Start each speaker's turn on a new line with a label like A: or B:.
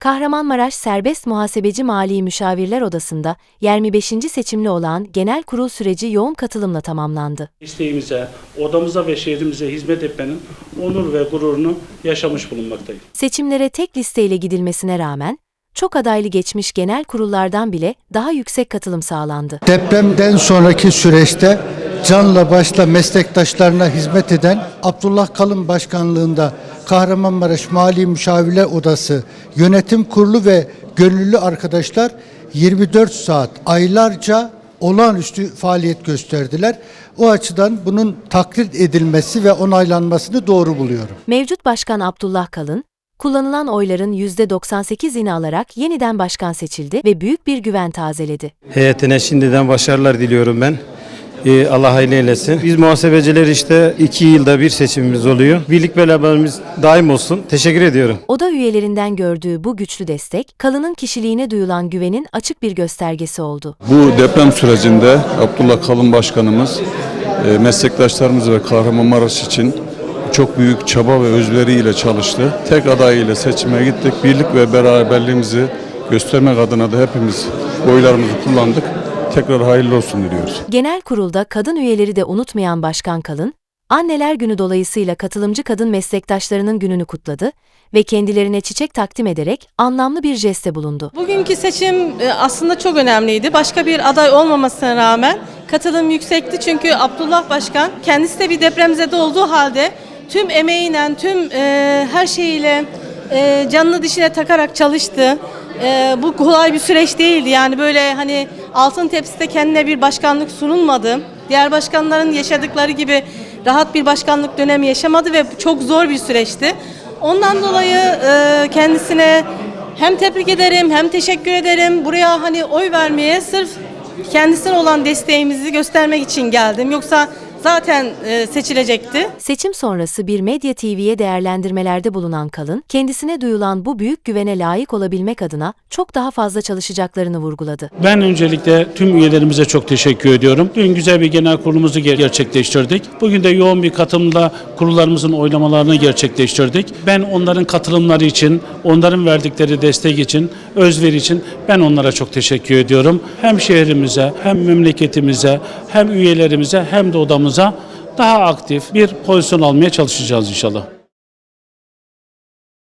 A: Kahramanmaraş Serbest Muhasebeci Mali Müşavirler Odası'nda 25. seçimli olan genel kurul süreci yoğun katılımla tamamlandı.
B: isteğimize, odamıza ve şehrimize hizmet etmenin onur ve gururunu yaşamış bulunmaktayım.
A: Seçimlere tek listeyle gidilmesine rağmen, çok adaylı geçmiş genel kurullardan bile daha yüksek katılım sağlandı.
C: Depremden sonraki süreçte canla başla meslektaşlarına hizmet eden Abdullah Kalın Başkanlığında Kahramanmaraş Mali Müşavirler Odası Yönetim Kurulu ve gönüllü arkadaşlar 24 saat aylarca olağanüstü faaliyet gösterdiler. O açıdan bunun takdir edilmesi ve onaylanmasını doğru buluyorum.
A: Mevcut Başkan Abdullah Kalın, kullanılan oyların %98'ini alarak yeniden başkan seçildi ve büyük bir güven tazeledi.
D: Heyetine şimdiden başarılar diliyorum ben. Ee, Allah hayırlı eylesin. Biz muhasebeciler işte iki yılda bir seçimimiz oluyor. Birlik beraberimiz daim olsun. Teşekkür ediyorum.
A: Oda üyelerinden gördüğü bu güçlü destek, Kalın'ın kişiliğine duyulan güvenin açık bir göstergesi oldu.
E: Bu deprem sürecinde Abdullah Kalın Başkanımız e, meslektaşlarımız ve Kahramanmaraş için çok büyük çaba ve özveriyle çalıştı. Tek aday ile seçime gittik. Birlik ve beraberliğimizi göstermek adına da hepimiz oylarımızı kullandık. Tekrar hayırlı olsun diliyoruz.
A: Genel kurulda kadın üyeleri de unutmayan Başkan Kalın, Anneler Günü dolayısıyla katılımcı kadın meslektaşlarının gününü kutladı ve kendilerine çiçek takdim ederek anlamlı bir jeste bulundu.
F: Bugünkü seçim e, aslında çok önemliydi. Başka bir aday olmamasına rağmen katılım yüksekti. Çünkü Abdullah Başkan kendisi de bir depremzede olduğu halde tüm emeğiyle, tüm e, her şeyiyle e, canını dişine takarak çalıştı. E, bu kolay bir süreç değildi. Yani böyle hani altın tepside kendine bir başkanlık sunulmadı. Diğer başkanların yaşadıkları gibi rahat bir başkanlık dönemi yaşamadı ve çok zor bir süreçti. Ondan dolayı e, kendisine hem tebrik ederim hem teşekkür ederim. Buraya hani oy vermeye sırf kendisine olan desteğimizi göstermek için geldim. Yoksa zaten e, seçilecekti.
A: Seçim sonrası bir Medya TV'ye değerlendirmelerde bulunan Kalın, kendisine duyulan bu büyük güvene layık olabilmek adına çok daha fazla çalışacaklarını vurguladı.
B: Ben öncelikle tüm üyelerimize çok teşekkür ediyorum. Dün güzel bir genel kurulumuzu ger- gerçekleştirdik. Bugün de yoğun bir katılımla kurullarımızın oylamalarını gerçekleştirdik. Ben onların katılımları için, onların verdikleri destek için, özveri için ben onlara çok teşekkür ediyorum. Hem şehrimize, hem memleketimize, hem üyelerimize, hem de odamıza daha aktif bir pozisyon almaya çalışacağız inşallah.